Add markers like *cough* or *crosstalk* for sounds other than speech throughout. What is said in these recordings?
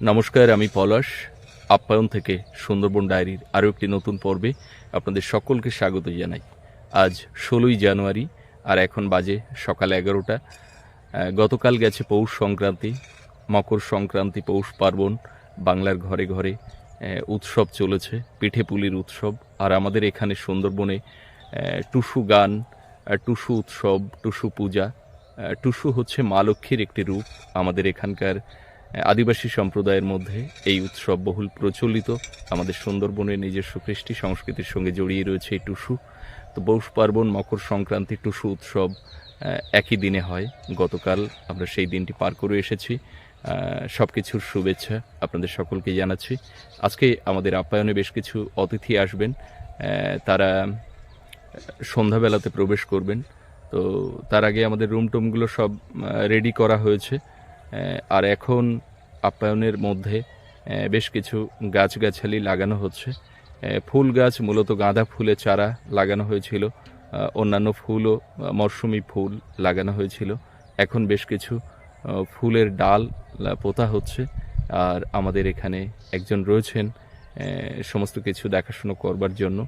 নমস্কার, আমি পলাশ। আপ্যায়ন থেকে সুন্দরবন ডায়েরির আরও একটি নতুন পর্বে আপনাদের সকলকে স্বাগত জানাই। আজ ষোলোই জানুয়ারি আর এখন বাজে সকাল এগারোটা। গতকাল গেছে পৌষ সংক্রান্তি, মকর সংক্রান্তি, পৌষ পার্বণ, বাংলার ঘরে ঘরে উৎসব চলেছে, পিঠে পুলির উৎসব। আর আমাদের এখানে সুন্দরবনে টুসু গান টুসু উৎসব, টুসু পূজা টুসু হচ্ছে মা লক্ষ্মীর একটি রূপ। আমাদের এখানকার আদিবাসী সম্প্রদায়ের মধ্যে এই উৎসব বহুল প্রচলিত। আমাদের সুন্দরবনের নিজস্ব কৃষ্টি সংস্কৃতির সঙ্গে জড়িয়ে রয়েছে এই টুসু। তো পৌষ পার্বণ, মকর সংক্রান্তি টুসু উৎসব একই দিনে হয়। গতকাল আমরা সেই দিনটি পার করে এসেছি। সব কিছুর শুভেচ্ছা আপনাদের সকলকে জানাচ্ছি। আজকে আমাদের আপ্যায়নে বেশ কিছু অতিথি আসবেন। তারা সন্ধ্যাবেলাতে প্রবেশ করবেন। তো তার আগে আমাদের রুম টুমগুলো সব রেডি করা হয়েছে। আর এখন আপ্যায়নের মধ্যে বেশ কিছু গাছগাছালি লাগানো হচ্ছে। ফুল গাছ, মূলত গাঁদা ফুলের চারা লাগানো হয়েছিল। অন্যান্য ফুলও, মরশুমি ফুল লাগানো হয়েছিল। এখন বেশ কিছু ফুলের ডাল পোতা হচ্ছে। আর আমাদের এখানে একজন রয়েছেন সমস্ত কিছু দেখাশুনো করবার জন্য।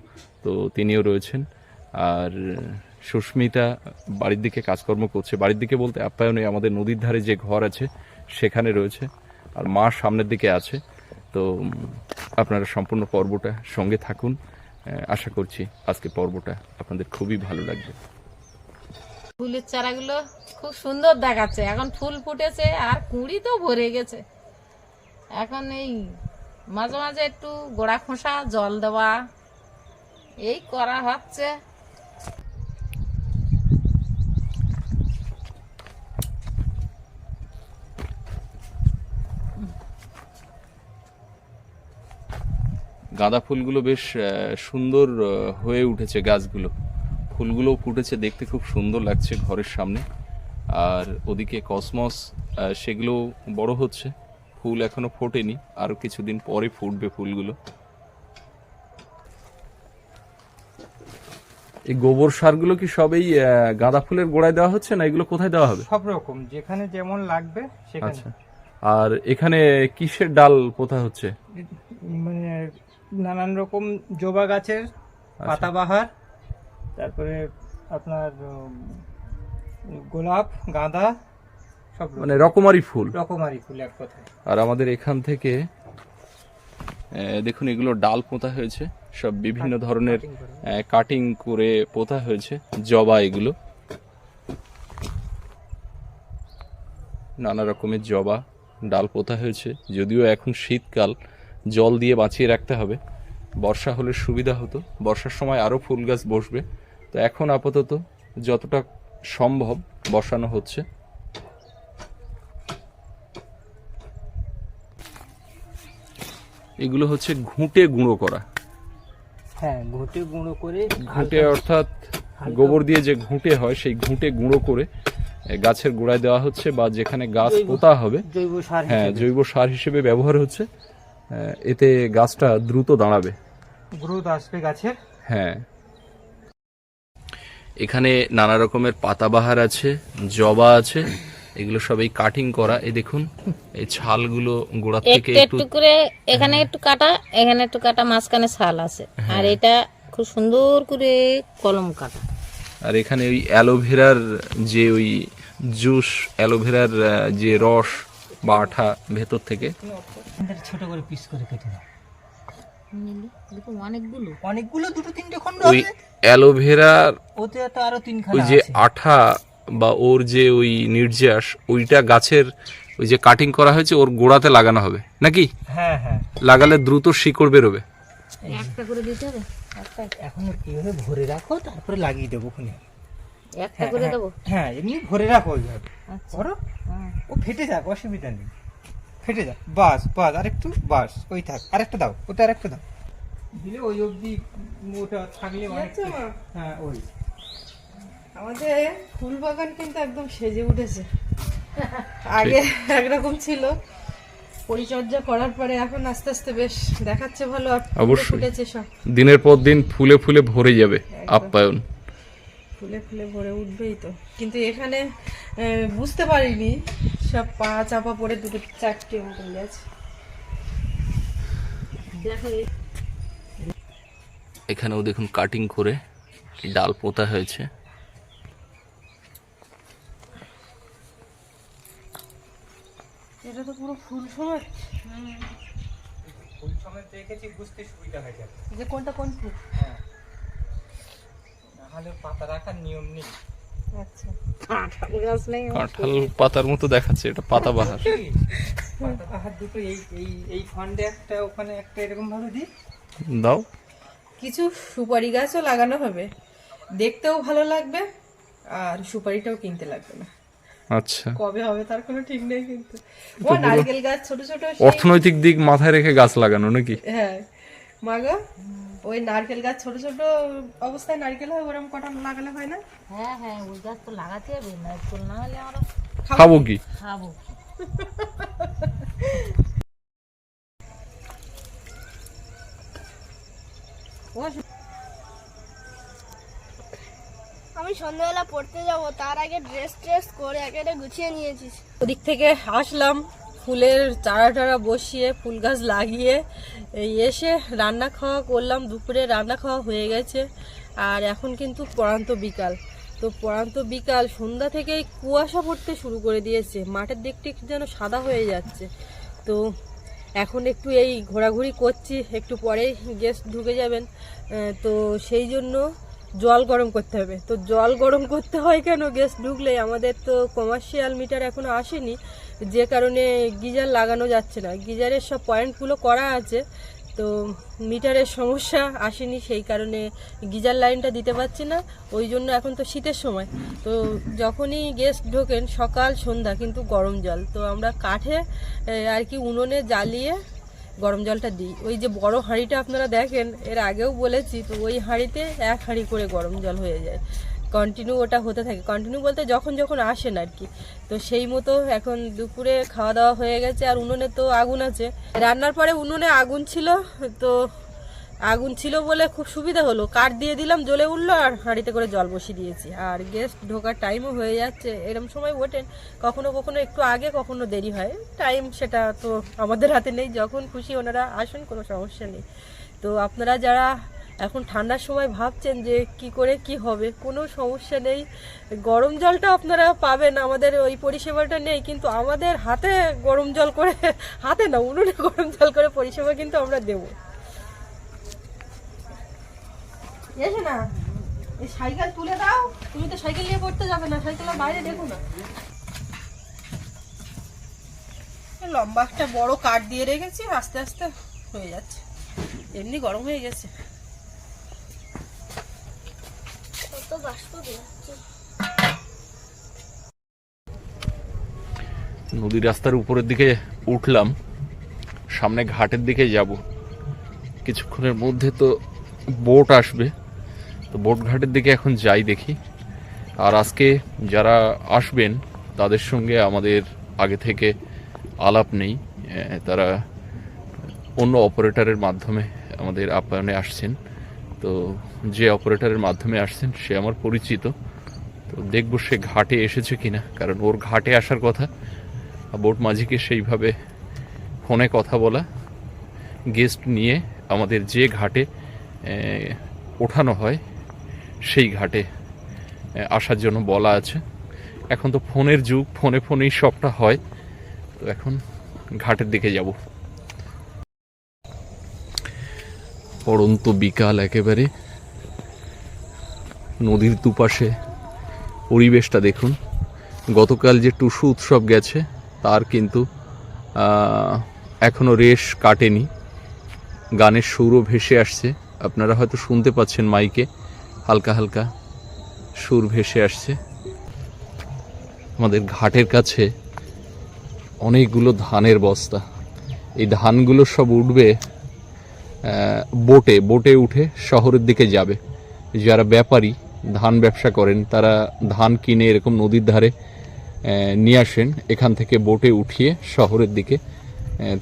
তো তিনিও রয়েছেন। আর সুস্মিতা বাড়ির দিকে কাজকর্ম করছে। বাড়ির দিকে বলতে আপ্যায়নে আমাদের নদীর ধারে যে ঘর আছে, সেখানে রয়েছে। আর মা সামনের দিকে আছে। তো আপনারা সম্পূর্ণ পর্বটা সঙ্গে থাকুন। আশা করছি আজকে পর্বটা আপনাদের খুবই ভালো লাগবে। ফুলের চারাগুলো খুব সুন্দর দেখাচ্ছে। এখন ফুল ফুটেছে আর কুঁড়ি তো ভরে গেছে। এখন এই মাঝে মাঝে একটু গোড়া খোসা, জল দেওয়া, এই করা হচ্ছে। গাঁদা ফুলগুলো বেশ সুন্দর হয়ে উঠেছে গাছগুলো। ফুলগুলো ফুটেছে দেখতে খুব সুন্দর লাগছে ঘরের সামনে। আর ওদিকে কসমস সেগুলো বড় হচ্ছে। ফুল এখনও ফোটেনি আরও কিছুদিন পরে ফুটবে ফুলগুলো। এই গোবর সারগুলো কি সবই গাঁদা ফুলের গোড়ায় দেওয়া হচ্ছে না এগুলো কোথায় দেওয়া হবে? সব রকম যেখানে যেমন লাগবে সেখানে। আচ্ছা। আর এখানে কিসের ডাল পোতা হচ্ছে? মানে নানান রকম জবা গাছের আচ্ছা। পাতাবাহার তারপরে আপনার গোলাপ গাঁদা সব মানে রকমারি ফুল। রকমারি ফুল এক কথায়। আর আমাদের এখান থেকে দেখুন এগুলো ডাল পোঁতা হয়েছে। সব বিভিন্ন ধরনের কাটিং করে পোঁতা হয়েছে জবা এগুলো। নানা রকমের জবা ডাল পোঁতা হয়েছে যদিও এখন শীতকাল। জল দিয়ে বাঁচিয়ে রাখতে হবে। বর্ষা হলে সুবিধা হতো। বর্ষার সময় আরও ফুল গাছ বসবে। তো এখন আপাতত যতটা সম্ভব বসানো হচ্ছে। এগুলো হচ্ছে ঘুঁটে গুঁড়ো করা। হ্যাঁ ঘুঁটে গুঁড়ো করে ঘুঁটে অর্থাৎ গোবর দিয়ে যে ঘুঁটে হয় সেই ঘুঁটে গুঁড়ো করে গাছের গোড়ায় দেওয়া হচ্ছে বা যেখানে গাছ পোতা হবে। জৈব সার হ্যাঁ জৈব সার হিসেবে ব্যবহার হচ্ছে। এতে গাছটা দ্রুত দাঁড়াবে। গ্রোথ আসবে গাছের। হ্যাঁ। এখানে নানা রকমের পাতাবাহার আছে জবা আছে এগুলো সব এই কাটিং করা। এই দেখুন এই ছালগুলো গোড়া থেকে একটু করে এখানে একটু কাটা এখানে একটু কাটা মাঝখানে ছাল আছে। আর এটা খুব সুন্দর করে কলম কাটা। আর এখানে ওই অ্যালোভেরার যে ওই জুস অ্যালোভেরার যে রস বা আঠা ভেতর থেকে। ছোট করে পিস করে কেটে দাও। অনেকগুলো। অনেকগুলো দুটো তিনটে খন্ড ওই অ্যালোভেরার ওতে তো আরও তিন ওই যে আঠা বা ওর যে ওই নির্যাস ওইটা গাছের ওই যে কাটিং করা হয়েছে ওর গোড়াতে লাগানো হবে। নাকি? হ্যাঁ হ্যাঁ। লাগালে দ্রুত শিকড় বেরোবে। একটা করে দিতে হবে? একটা এখন ভরে রাখো তারপরে লাগিয়ে দেবো খুনি। একটা করে দেবো? হ্যাঁ এমনি ভরে রাখো আচ্ছা। করো। হ্যাঁ। ও ফেটে যাক অসুবিধা নেই। ফেটে যাক। বাস বাস আরেকটু বাস ওই থাক। আরেকটা দাও ওটা আরেকটা দাও। দিলে ওই অবধি ওটা থাকলে হ্যাঁ ওই। আমাদের ফুল বাগান কিন্তু একদম সেজে উঠেছে। *laughs* আগে একরকম ছিল। পরিচর্যা করার পরে এখন আস্তে আস্তে বেশ দেখাচ্ছে ভালো। আর অবশ্যই। দিনের পর দিন ফুলে ফুলে ভরে যাবে আপ্যায়ন। ফুলে ফুলে ভরে উঠবেই তো। কিন্তু এখানে বুঝতে পারিনি সব পা চাপা পড়ে দুটো চারটে মতন গেছে। দেখো এখানেও দেখুন কাটিং করে ডাল পোতা হয়েছে। এটা তো পুরো ফুল সময় ফুল সময় দেখেছি বুঝতে সুবিধা হয়ে যাবে যে কোনটা কোন ফুল? হ্যাঁ। নাহলে পাতা রাখার নিয়ম নেই। আচ্ছা। কাঁঠাল গাছ নেই আমার। কাঁঠাল পাতার মতো দেখাচ্ছে এটা পাতাবাহার পাতা বাহার দুটো এই এই এই ফান্ডে একটা ওখানে একটা এরকম ভাবে দিই? দাও। কিছু সুপারি গাছও লাগানো হবে। দেখতেও ভালো লাগবে আর সুপারিটাও কিনতে লাগবে না। আচ্ছা। কবে হবে তার কোনো ঠিক নেই কিন্তু। ও নারকেল গাছ ছোট ছোট অর্থনৈতিক দিক মাথায় রেখে গাছ লাগানো নাকি? হ্যাঁ। মাগো ওই নারকেল গাছ ছোট ছোট অবস্থায় নারকেল হয় ওরকম কটা লাগালে হয় না? হ্যাঁ হ্যাঁ ওই গাছ তো লাগাতে হবে না না হলে আমরা খাব কি? খাব। আমি সন্ধ্যাবেলা পড়তে যাব তার আগে ড্রেস ট্রেস করে একেবারে গুছিয়ে নিয়েছিস। ওদিক থেকে আসলাম ফুলের চারা টারা বসিয়ে, ফুল গাছ লাগিয়ে এসে রান্না খাওয়া করলাম। দুপুরে রান্না খাওয়া হয়ে গেছে। আর এখন কিন্তু পড়ান্ত বিকাল। তো পড়ান্ত বিকাল সন্ধ্যা থেকেই কুয়াশা পড়তে শুরু করে দিয়েছে। মাঠের দিকটি যেন সাদা হয়ে যাচ্ছে। তো এখন একটু এই ঘোরাঘুরি করছি। একটু পরেই গেস্ট ঢুকে যাবেন। তো সেই জন্য জল গরম করতে হবে। তো জল গরম করতে হয় কেন? গ্যাস ঢুকলে আমাদের তো কমার্শিয়াল মিটার এখনও আসেনি। যে কারণে গিজার লাগানো যাচ্ছে না। গিজারের সব পয়েন্টগুলো করা আছে, তো মিটারের সমস্যা আসেনি, সেই কারণে গিজার লাইনটা দিতে পারছি না। ওই জন্য এখন তো শীতের সময়। তো যখনই গেস্ট ঢোকেন, সকাল, সন্ধ্যা, কিন্তু গরম জল। তো আমরা কাঠে আর কি উনুনে জ্বালিয়ে গরম জলটা দিই। ওই যে বড় হাঁড়িটা আপনারা দেখেন, এর আগেও বলেছি, তো ওই হাঁড়িতে এক হাঁড়ি করে গরম জল হয়ে যায়। কন্টিনিউ ওটা হতে থাকে। কন্টিনিউ বলতে যখন যখন আসেন আর কি তো সেই মতো এখন দুপুরে খাওয়া দাওয়া হয়ে গেছে, আর উনুনে তো আগুন আছে। রান্নার পরে উনুনে আগুন ছিল, তো আগুন ছিল বলে খুব সুবিধা হলো। কাঠ দিয়ে দিলাম, জ্বলে উঠল, আর হাঁড়িতে করে জল বসিয়ে দিয়েছি। আর গেস্ট ঢোকার টাইমও হয়ে যাচ্ছে, এরম সময় ওঠেন কখনো কখনো একটু আগে, কখনো দেরি হয়। টাইম সেটা তো আমাদের হাতে নেই, যখন খুশি ওনারা আসুন, কোনো সমস্যা নেই। তো আপনারা যারা এখন ঠান্ডার সময় ভাবছেন যে কি করে কি হবে, কোনো সমস্যা নেই। গরম জলটা আপনারা পাবেন, আমাদের ওই পরিষেবাটা নেই, কিন্তু আমাদের হাতে গরম জল করে, হাতে না, উনুনে গরম জল করে পরিষেবা কিন্তু আমরা দেবো। এসে না, এই সাইকেল তুলে দাও, তুমি তো সাইকেল নিয়ে পড়তে যাবে না, সাইকেল বাইরে দেখো না। লম্বা একটা বড় কাঠ দিয়ে রেখেছি, আস্তে আস্তে হয়ে যাচ্ছে। এমনি গরম হয়ে গেছে কত নদী রাস্তার উপরের দিকে উঠলাম, সামনে ঘাটের দিকে যাব। কিছুক্ষণের মধ্যে তো বোট আসবে, তো বোট ঘাটের দিকে এখন যাই দেখি। আর আজকে যারা আসবেন, তাদের সঙ্গে আমাদের আগে থেকে আলাপ নেই তারা অন্য অপারেটরের মাধ্যমে আমাদের আপ্যায়নে আসছেন। তো যে অপারেটরের মাধ্যমে আসছেন, সে আমার পরিচিত। তো দেখব সে ঘাটে এসেছে কিনা, কারণ ওর ঘাটে আসার কথা। বোট মাঝিকে সেইভাবে ফোনে কথা বলা, গেস্ট নিয়ে আমাদের যে ঘাটে ওঠানো হয়, সেই ঘাটে আসার জন্য বলা আছে। এখন তো ফোনের যুগ, ফোনে ফোনেই সবটা হয়। তো এখন ঘাটের দিকে যাব। পড়ন্ত বিকাল একেবারে। নদীর দুপাশে। পরিবেশটা দেখুন। গতকাল যে টুসু উৎসব গেছে তার কিন্তু আহ, এখনও রেশ কাটেনি। গানের সুরও ভেসে আসছে। আপনারা হয়তো শুনতে পাচ্ছেন মাইকে। হালকা হালকা সুর ভেসে আসছে। আমাদের ঘাটের কাছে অনেকগুলো ধানের বস্তা। এই ধানগুলো সব উঠবে বোটে। বোটে উঠে শহরের দিকে যাবে। যারা ব্যাপারী ধান ব্যবসা করেন, তারা ধান কিনে এরকম নদীর ধারে নিয়ে আসেন, এখান থেকে বোটে উঠিয়ে শহরের দিকে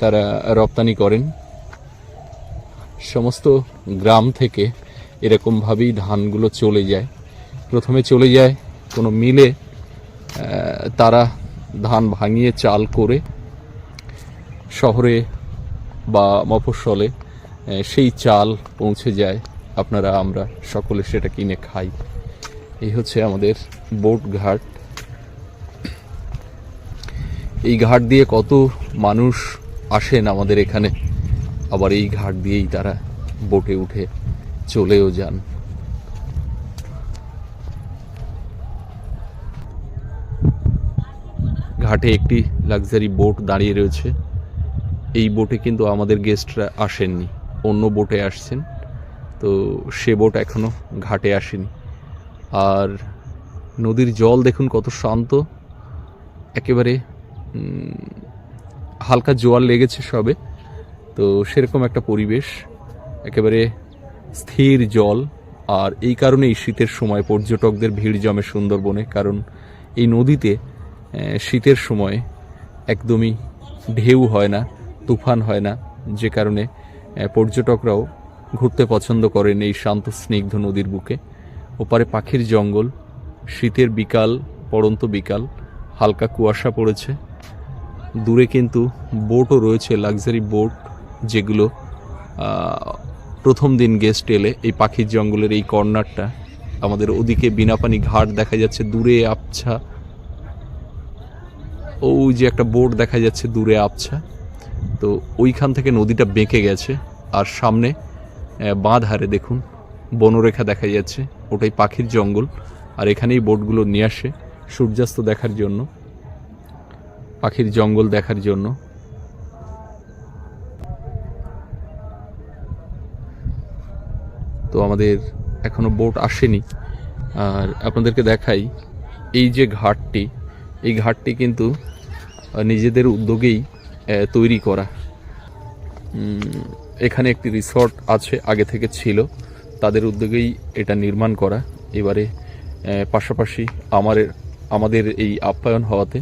তারা রপ্তানি করেন। সমস্ত গ্রাম থেকে এরকমভাবেই ধানগুলো চলে যায়। প্রথমে চলে যায় কোনো মিলে তারা ধান ভাঙিয়ে চাল করে শহরে বা মফস্বলে সেই চাল পৌঁছে যায়। আপনারা, আমরা সকলে সেটা কিনে খাই। এই হচ্ছে আমাদের বোট ঘাট। এই ঘাট দিয়ে কত মানুষ আসেন আমাদের এখানে। আবার এই ঘাট দিয়েই তারা বোটে উঠে চলেও যান। ঘাটে একটি লাক্সারি বোট দাঁড়িয়ে রয়েছে। এই বোটে কিন্তু আমাদের গেস্টরা আসেননি, অন্য বোটে আসছেন। তো সে বোট এখনও ঘাটে আসেনি। আর নদীর জল দেখুন কত শান্ত। একেবারে হালকা জোয়ার লেগেছে সবে। তো সেরকম একটা পরিবেশ, একেবারে স্থির জল। আর এই কারণেই শীতের সময় পর্যটকদের ভিড় জমে সুন্দরবনে। কারণ এই নদীতে শীতের সময় একদমই ঢেউ হয় না, তুফান হয় না। যে কারণে পর্যটকরাও ঘুরতে পছন্দ করেন এই শান্ত, স্নিগ্ধ নদীর বুকে। ওপারে পাখির জঙ্গল, শীতের বিকাল, পড়ন্ত বিকাল, হালকা কুয়াশা পড়েছে। দূরে কিন্তু বোটও রয়েছে, লাক্সারি বোট, যেগুলো প্রথম দিন গেস্ট এলে এই পাখির জঙ্গলের এই কর্নারটা, আমাদের ওদিকে বিনাপানি ঘাট দেখা যাচ্ছে দূরে আবছা। ও যে একটা বোট দেখা যাচ্ছে দূরে আবছা। তো ওইখান থেকে নদীটা বেঁকে গেছে, আর সামনে বাঁ ধারে দেখুন, বনরেখা দেখা যাচ্ছে, ওটাই পাখির জঙ্গল, আর এখানেই বোটগুলো নিয়ে আসে সূর্যাস্ত দেখার জন্য, পাখির জঙ্গল দেখার জন্য। তো আমাদের এখনও বোট আসেনি, আর আপনাদেরকে দেখাই, এই যে ঘাটটি, এই ঘাটটি কিন্তু নিজেদের উদ্যোগেই তৈরি করা। এখানে একটি রিসর্ট আছে আগে থেকে ছিল। তাদের উদ্যোগেই এটা নির্মাণ করা। এবারে পাশাপাশি আমার আমাদের এই আপ্যায়ন হওয়াতে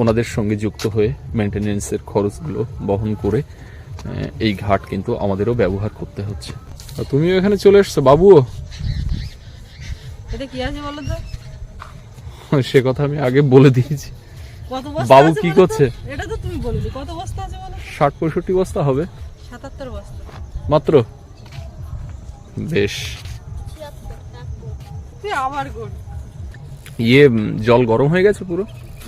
ওনাদের সঙ্গে যুক্ত হয়ে মেনটেনেন্সের খরচগুলো বহন করে এই ঘাট কিন্তু আমাদেরও ব্যবহার করতে হচ্ছে। তুমিও এখানে চলে এসছো বাবুও? এটা কি আছে বলো তো? সে কথা আমি আগে বলে দিয়েছি। বাবু কি করছে? এটা তো তুমি বলেছ কত বস্তা আছে বলো ষাট পঁয়ষট্টি বস্তা হবে। সাতাত্তর বস্তা। মাত্র? বেশ। তুই আবার কর ইয়ে জল গরম হয়ে গেছে পুরো?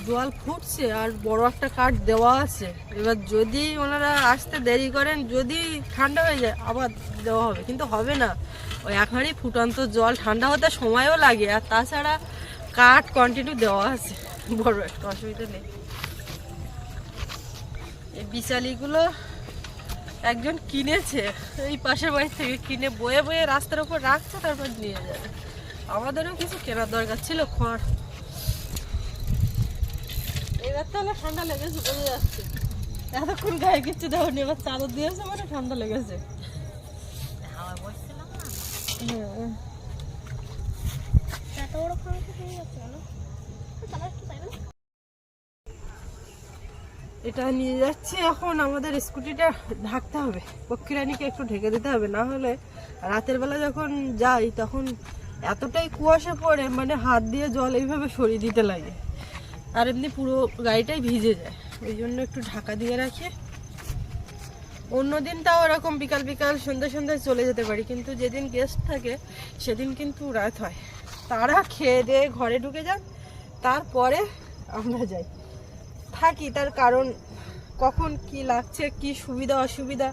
জল ফুটছে আর বড় একটা কাঠ দেওয়া আছে। এবার যদি ওনারা আসতে দেরি করেন যদি ঠান্ডা হয়ে যায় আবার দেওয়া হবে। কিন্তু হবে না। ওই হাঁড়ি ফুটন্ত জল ঠান্ডা হতে সময়ও লাগে। আর তাছাড়া কাঠ কন্টিনিউ দেওয়া আছে। বড় একটা অসুবিধা নেই। এই বিচালিগুলো একজন কিনেছে এই পাশের বাড়ি থেকে কিনে বয়ে বয়ে রাস্তার উপর রাখছে তারপর নিয়ে যাবে। আমাদেরও কিছু কেনার দরকার ছিল খড়। এবার তো আমার ঠান্ডা লেগেছে বোঝা যাচ্ছে। এতক্ষণ গায়ে কিচ্ছু দেওয়ানি এবার চাদর দিয়েছে মানে ঠান্ডা লেগেছে। এত বড় খাওয়া হয়ে যাচ্ছে কেন চালা একটু তাই না এটা নিয়ে যাচ্ছি এখন, আমাদের স্কুটিটা ঢাকতে হবে। পক্ষীরানীকে একটু ঢেকে দিতে হবে, না হলে রাতের বেলা যখন যাই তখন এতটাই কুয়াশা পড়ে মানে হাত দিয়ে জল এইভাবে সরিয়ে দিতে লাগে। আর এমনি পুরো গাড়িটাই ভিজে যায়। ওই জন্য একটু ঢাকা দিয়ে রাখি। অন্যদিন তাও এরকম বিকাল বিকাল সন্ধ্যা সন্ধ্যায় চলে যেতে পারি, কিন্তু যেদিন গেস্ট থাকে সেদিন কিন্তু রাত হয়। তারা খেয়ে দিয়ে ঘরে ঢুকে যান, তারপরে আমরা যাই। থাকি তার কারণ কখন কি লাগছে কি সুবিধা অসুবিধা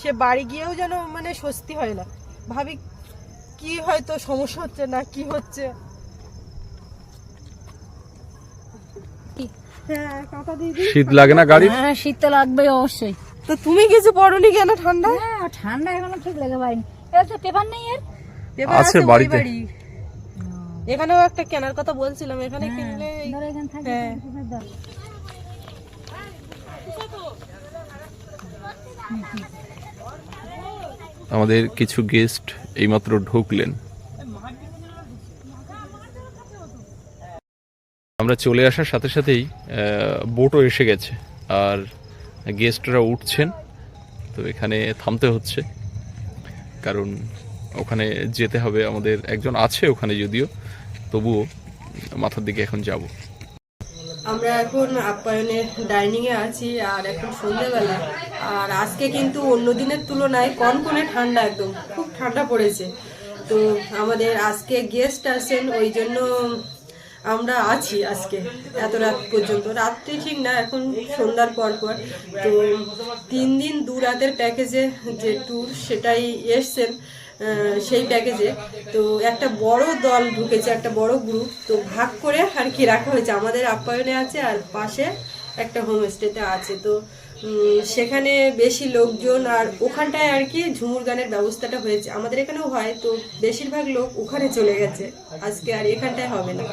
সে বাড়ি গিয়েও যেন মানে স্বস্তি হয় না। ভাবি কি হয়তো সমস্যা হচ্ছে না কি হচ্ছে? হ্যাঁ শীত লাগে না গাড়ির? হ্যাঁ শীত তো লাগবে অবশ্যই। তো তুমি কিছু পড়নি কেন ঠান্ডা? হ্যাঁ ঠান্ডা এখনও ঠিক লেগে পাইনি এবার তো পেপার নেই এর? আছে বাড়িতে। বাড়ি। এখানেও একটা কেনার কথা বলছিলাম এখানে কিনলে এই- ধরো এখানে থাকবে হ্যাঁ। পেপার দাও। আমাদের কিছু গেস্ট এইমাত্র ঢুকলেন। আমরা চলে আসার সাথে সাথেই বোটও এসে গেছে, আর গেস্টরা উঠছেন। তো এখানে থামতে হচ্ছে, কারণ ওখানে যেতে হবে, আমাদের একজন আছে ওখানে যদিও, তবুও মাথার দিকে এখন যাব। আমরা এখন আপ্যায়নের ডাইনিংয়ে আছি, আর এখন সন্ধ্যেবেলা। আর আজকে কিন্তু অন্য দিনের তুলনায় কনকনে ঠান্ডা একদম, খুব ঠান্ডা পড়েছে। তো আমাদের আজকে গেস্ট আসেন, ওই জন্য আমরা আছি আজকে, এত রাত পর্যন্ত। রাত্রি ঠিক না, এখন সন্ধ্যার পর পর। তো তিন দিন, দু রাতের প্যাকেজে যে ট্যুর সেটাই এসছেন সেই প্যাকেজে তো একটা বড় দল ঢুকেছে, একটা বড় গ্রুপ তো ভাগ করে আর কি রাখা হয়েছে। আমাদের আপ্যায়নে আছে আর পাশে একটা হোমস্টেতে আছে। তো সেখানে বেশি লোকজন আর ওখানটায় আর কি ঝুমুর গানের ব্যবস্থাটা হয়েছে। আমাদের এখানেও হয়, তো বেশিরভাগ লোক ওখানে চলে গেছে। আজকে আর এখানটায় হবে না।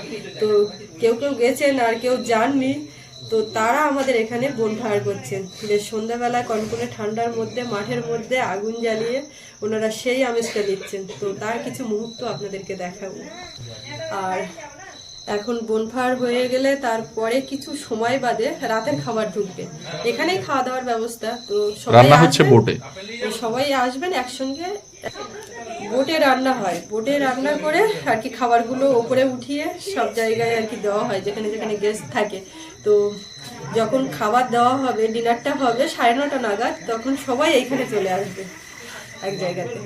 তো কেউ কেউ গেছেন আর কেউ যাননি, তো তারা আমাদের এখানে বনফায়ার করছেন। বেশ সন্ধ্যাবেলা কনকনে ঠান্ডার মধ্যে, মাঠের মধ্যে আগুন জ্বালিয়ে ওনারা সেই আমেজটা দিচ্ছেন। তো তার কিছু মুহূর্ত আপনাদেরকে দেখাবো। আর এখন বনফায়ার হয়ে গেলে তারপরে কিছু সময় বাদে রাতের খাবার ঢুকবে। এখানেই খাওয়া দাওয়ার ব্যবস্থা। তো রান্না হচ্ছে বোটে। তো সবাই আসবেন একসঙ্গে? বোটে রান্না হয়। বোটে রান্না করে আর কি খাবারগুলো ওপরে উঠিয়ে সব জায়গায় আর কি দেওয়া হয় যেখানে যেখানে গেস্ট থাকে। তো যখন খাবার দেওয়া হবে ডিনারটা হবে সাড়ে নটা নাগাদ তখন সবাই এইখানে চলে আসবে এক জায়গাতে।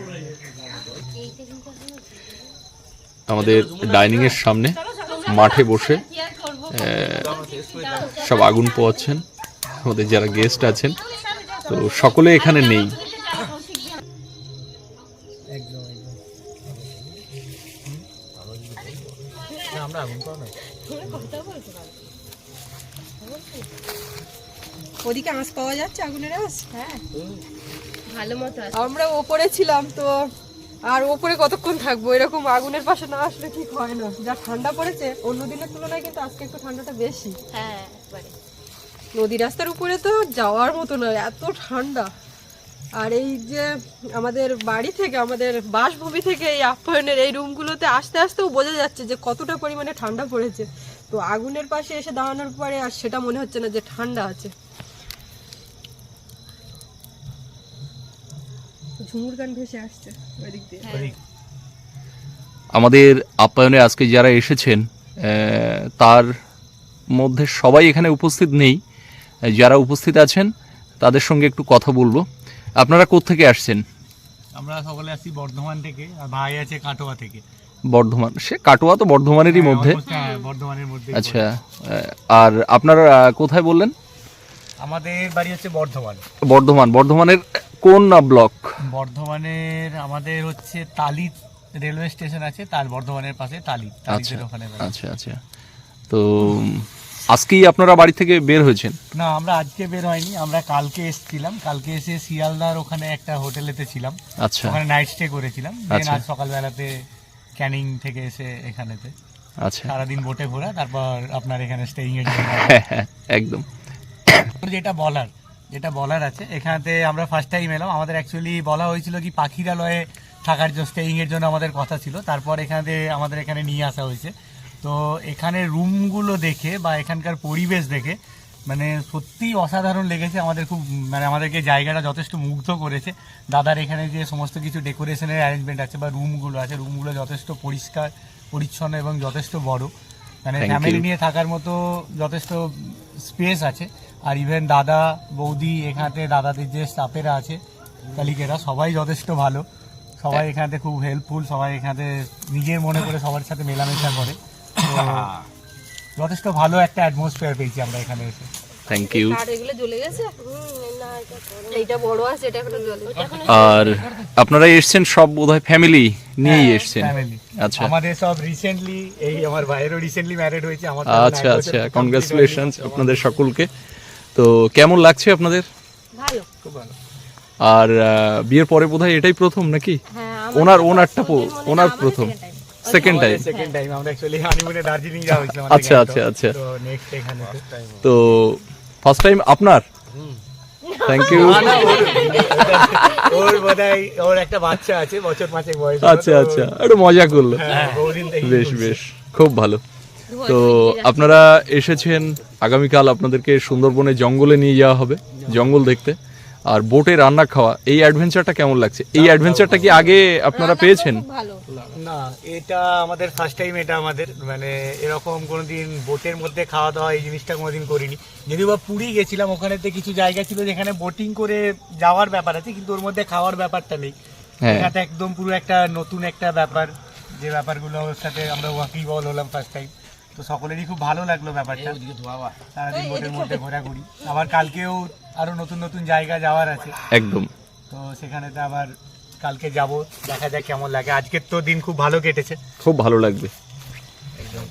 আমাদের ডাইনিং এর সামনে মাঠে বসে সব আগুন পোয়াচ্ছেন। আমাদের যারা গেস্ট আছেন তো সকলে এখানে নেই। ওদিকে আঁচ পাওয়া যাচ্ছে আগুনের আঁচ হ্যাঁ। ভালো মতো আমরা ওপরে ছিলাম তো আর ওপরে কতক্ষণ থাকব? এরকম আগুনের পাশে না আসলে ঠিক হয় না। যা ঠান্ডা পড়েছে অন্য দিনের তুলনায় কিন্তু আজকে একটু ঠান্ডাটা বেশি। হ্যাঁ নদী রাস্তার উপরে তো যাওয়ার মতো নয় এত ঠান্ডা। আর এই যে আমাদের বাড়ি থেকে আমাদের বাসভূমি থেকে এই আপ্যায়নের এই রুমগুলোতে আস্তে আস্তেও বোঝা যাচ্ছে যে কতটা পরিমাণে ঠান্ডা পড়েছে। তো আগুনের পাশে এসে দাঁড়ানোর পরে আর সেটা মনে হচ্ছে না যে ঠান্ডা আছে। ঝুমুর গান ভেসে আসছে ওই দিক দিয়ে আমাদের আপ্যায়নে আজকে যারা এসেছেন তার মধ্যে সবাই এখানে উপস্থিত নেই। যারা উপস্থিত আছেন তাদের সঙ্গে একটু কথা বলব। আপনারা কোত্থেকে আসছেন? আমরা সকলে আসছি বর্ধমান থেকে আর ভাই আছে কাটোয়া থেকে। বর্ধমান। সে কাটোয়া তো বর্ধমানেরই মধ্যে। হ্যাঁ, বর্ধমানের মধ্যে আচ্ছা আর আপনারা কোথায় বললেন? আমাদের বাড়ি হচ্ছে বর্ধমান। বর্ধমান। বর্ধমানের কোন ব্লক? বর্ধমানের আমাদের হচ্ছে তালি রেলওয়ে স্টেশন আছে তার বর্ধমানের পাশে তালি আচ্ছা তালিদের ওখানে আচ্ছা আচ্ছা। তো আজকেই আপনারা বাড়ি থেকে বের হয়েছেন? না আমরা আজকে বের হয়নি আমরা কালকে এসেছিলাম কালকে এসে শিয়ালদার ওখানে একটা হোটেলেতে ছিলাম। আচ্ছা। ওখানে নাইট স্টে করেছিলাম দেন আচ্ছা। আজ সকালবেলাতে ক্যানিং থেকে এসে এখানেতে। আচ্ছা। সারাদিন বোটে ঘোরা তারপর আপনার এখানে স্টেইং এর জন্য। হ্যাঁ হ্যাঁ একদম। যেটা বলার যেটা বলার আছে। এখানেতে আমরা ফার্স্ট টাইম এলাম। আমাদের অ্যাকচুয়ালি বলা হয়েছিল কি পাখিরালয়ে থাকার জন্য স্টেইং এর জন্য আমাদের কথা ছিল। তারপর এখানে আমাদের এখানে নিয়ে আসা হয়েছে। তো এখানে রুমগুলো দেখে বা এখানকার পরিবেশ দেখে মানে সত্যি অসাধারণ লেগেছে। আমাদের খুব মানে আমাদেরকে জায়গাটা যথেষ্ট মুগ্ধ করেছে। দাদার এখানে যে সমস্ত কিছু ডেকোরেশনের অ্যারেঞ্জমেন্ট আছে বা রুমগুলো আছে রুমগুলো যথেষ্ট পরিষ্কার পরিচ্ছন্ন এবং যথেষ্ট বড়। মানে ফ্যামিলি নিয়ে থাকার মতো যথেষ্ট স্পেস আছে। আর ইভেন দাদা বৌদি এখানে দাদাদের যে স্টাফেরা আছে কালিকেরা সবাই যথেষ্ট ভালো। সবাই এখানে খুব হেল্পফুল সবাই এখানে নিজের মনে করে সবার সাথে মেলামেশা করে। যথেষ্ট ভালো একটা অ্যাটমসফিয়ার পেয়েছি আমরা এখানে এসে। থ্যাংক ইউ আর আপনারা এসছেন সব বোধহয় ফ্যামিলি নিয়েই এসছেন। আচ্ছা। আমাদের সব রিসেন্টলি এই আমার ভাইয়েরও রিসেন্টলি ম্যারিড হয়েছে আমার আচ্ছা আচ্ছা বছর complete কনগ্রাচুলেশন হয়নি। আপনাদের সকলকে। তো কেমন লাগছে আপনাদের? ভালো। খুব ভালো। আর বিয়ের পরে বোধহয় এটাই প্রথম নাকি? ওনার ওনারটা ওনার প্রথম সেকেন্ড টাইম সেকেন্ড টাইম আমরা অ্যাকচুয়ালি হানিমুনে দার্জিলিং যাওয়া হয়েছিল আচ্ছা, আচ্ছা, আচ্ছা। তো নেক্সট এখানে। তো ফার্স্ট টাইম আপনার? থ্যাংক ইউ ওর বোধহয় ওর একটা বাচ্চা আছে বছর পাঁচেক বয়স। আচ্ছা আচ্ছা। একটু মজা করল। হ্যাঁ বেশ বেশ। খুব ভালো। তো আপনারা এসেছেন আগামীকাল আপনাদেরকে সুন্দরবনে জঙ্গলে নিয়ে যাওয়া হবে জঙ্গল দেখতে। আর বোটে রান্না খাওয়া এই অ্যাডভেঞ্চারটা কেমন লাগছে? এই অ্যাডভেঞ্চারটা কি আগে আপনারা পেয়েছেন? না এটা আমাদের ফার্স্ট টাইম এটা আমাদের মানে এরকম কোনোদিন বোটের মধ্যে খাওয়া দাওয়া এই জিনিসটা কোনোদিন করিনি। যদিও বা পুরী গেছিলাম ওখানেতে কিছু জায়গা ছিল যেখানে বোটিং করে যাওয়ার ব্যাপার আছে কিন্তু ওর মধ্যে খাওয়ার ব্যাপারটা নেই। হ্যাঁ। এখানে একদম পুরো একটা নতুন একটা ব্যাপার যে ব্যাপারগুলোর সাথে আমরা ওয়াকিবল হলাম ফার্স্ট টাইম তো সকলেরই খুব ভালো লাগল ব্যাপারটা। সারাদিন বোটের মধ্যে ঘোরাঘুরি। আবার কালকেও আরও নতুন নতুন জায়গা যাওয়ার আছে। একদম। তো সেখানে তো আবার কালকে যাব। দেখা যাক কেমন লাগে। আজকের তো দিন খুব ভালো কেটেছে। খুব ভালো লাগবে। একদম।